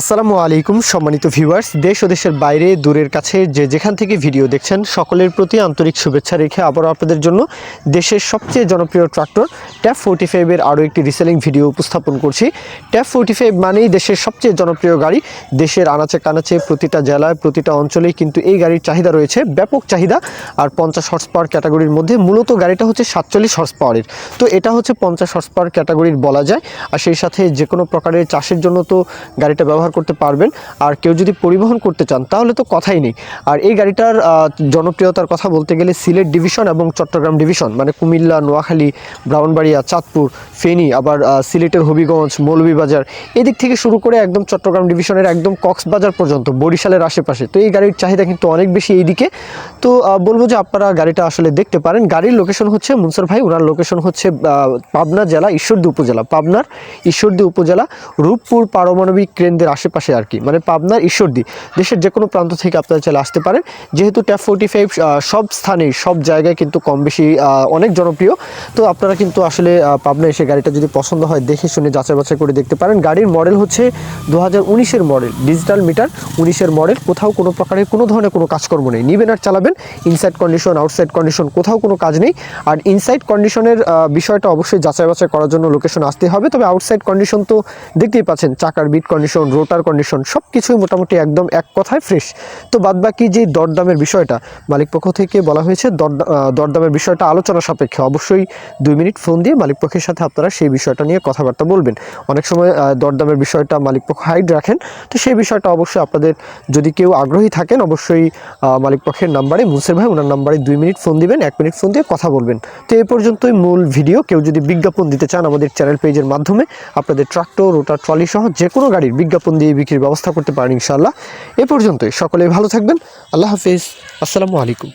আসসালামু আলাইকুম, সম্মানিত ভিউয়ার্স দেশ ও দেশের বাইরে, দূরের কাছে যে যেখান থেকে ভিডিও দেখছেন, সকলের প্রতি আন্তরিক শুভেচ্ছা রেখে আবারও আপনাদের জন্য দেশের সবচেয়ে জনপ্রিয় ট্রাক্টর ট্যাপ ফোর্টি ফাইভের আরও একটি রিসেলিং ভিডিও উপস্থাপন করছি। ট্যাপ ফোর্টি ফাইভ মানেই দেশের সবচেয়ে জনপ্রিয় গাড়ি। দেশের আনাচে কানাচে প্রতিটা জেলায়, প্রতিটা অঞ্চলেই কিন্তু এই গাড়ির চাহিদা রয়েছে, ব্যাপক চাহিদা। আর পঞ্চাশ হর্স পাওয়ার ক্যাটাগরির মধ্যে মূলত গাড়িটা হচ্ছে সাতচল্লিশ হর্স পাওয়ারের তো এটা হচ্ছে পঞ্চাশ হর্স পাওয়ার ক্যাটাগরির বলা যায়। আর সেই সাথে যে কোনো প্রকারের চাষের জন্য তো গাড়িটা ব্যবহার করতে পারবেন। আর কেউ যদি পরিবহন করতে চান, তাহলে তো কথাই নেই। আর এই গাড়িটার জনপ্রিয়তার কথা বলতে গেলে সিলেট ডিভিশন এবং চট্টগ্রাম ডিভিশন মানে কুমিল্লা, নোয়াখালী ব্রাহ্মণবাড়িয়া চাঁদপুর, ফেনী, আবার সিলেটের হবিগঞ্জ, মৌলভীবাজার, এদিক থেকে শুরু করে একদম চট্টগ্রাম ডিভিশনের একদম কক্সবাজার পর্যন্ত, বরিশালের আশেপাশে। তো এই গাড়ির চাহিদা কিন্তু অনেক বেশি এইদিকে। তো বলব যে আপনারা গাড়িটা আসলে দেখতে পারেন। গাড়ির লোকেশন হচ্ছে মুনসার ভাই ওনার লোকেশন হচ্ছে পাবনা জেলা, ঈশ্বরদী উপজেলা, পাবনার ঈশ্বরদী উপজেলা, রূপপুর পারমাণবিক কেন্দ্রের আশেপাশে আর কি। মানে পাবনার ঈশ্বরদী, দেশের যে কোনো প্রান্ত থেকে আপনারা চলে আসতে পারেন। যেহেতু ট্যাপ ফোর্টি ফাইভ সব স্থানে সব জায়গায় কিন্তু কম বেশি অনেক জনপ্রিয়। তো আপনারা কিন্তু আসলে পাবনা এসে গাড়িটা যদি পছন্দ হয়, দেখে শুনে যাচাই বাছাই করে দেখতে পারেন। গাড়ির মডেল হচ্ছে দু হাজার মডেল ডিজিটাল মিটার উনিশের মডেল কোথাও কোনো প্রকারের, কোনো ধরনের কোনো কাজকর্ম নেই। নিবেন আর চালাবেন। ইনসাইড কন্ডিশন আউটসাইড কন্ডিশন কোথাও কোনো কাজ নেই। আর ইনসাইড কন্ডিশনের বিষয়টা অবশ্যই যাচাই বাছাই করার জন্য লোকেশন আসতে হবে। তবে আউটসাইড কন্ডিশন তো দেখতেই পাচ্ছেন, চাকার বিট কন্ডিশন রোটার কন্ডিশন সব কিছুই মোটামুটি একদম এক কথায় ফ্রেশ। তো বাদবাকি যে দরদামের বিষয়টা মালিক পক্ষ থেকে বলা হয়েছে আহ, দরদামের বিষয়টা আলোচনা সাপেক্ষে। অবশ্যই দুই মিনিট ফোন দিয়ে মালিক পক্ষের সাথে আপনারা সেই বিষয়টা নিয়ে কথাবার্তা বলবেন। অনেক সময় দরদামের বিষয়টা মালিক পক্ষ হাইড রাখেন। তো সেই বিষয়টা অবশ্যই আপনাদের যদি কেউ আগ্রহী থাকেন অবশ্যই আহ, মালিক পক্ষের নাম্বারে মুনসের ভাই ওনার নাম্বারে দুই মিনিট ফোন দিবেন এক মিনিট ফোন দিয়ে কথা বলবেন। তো এই পর্যন্তই মূল ভিডিও। কেউ যদি বিজ্ঞাপন দিতে চান আমাদের চ্যানেল পেজের মাধ্যমে আপনাদের ট্রাক্টর রোটার ট্রলি সহ যে কোনো গাড়ির বিজ্ঞাপন দিয়ে বিক্রির ব্যবস্থা করতে পারেন ইনশাআল্লাহ। এ পর্যন্তই। সকলে ভালো থাকবেন। আল্লাহ হাফিজ। আসসালামু আলাইকুম।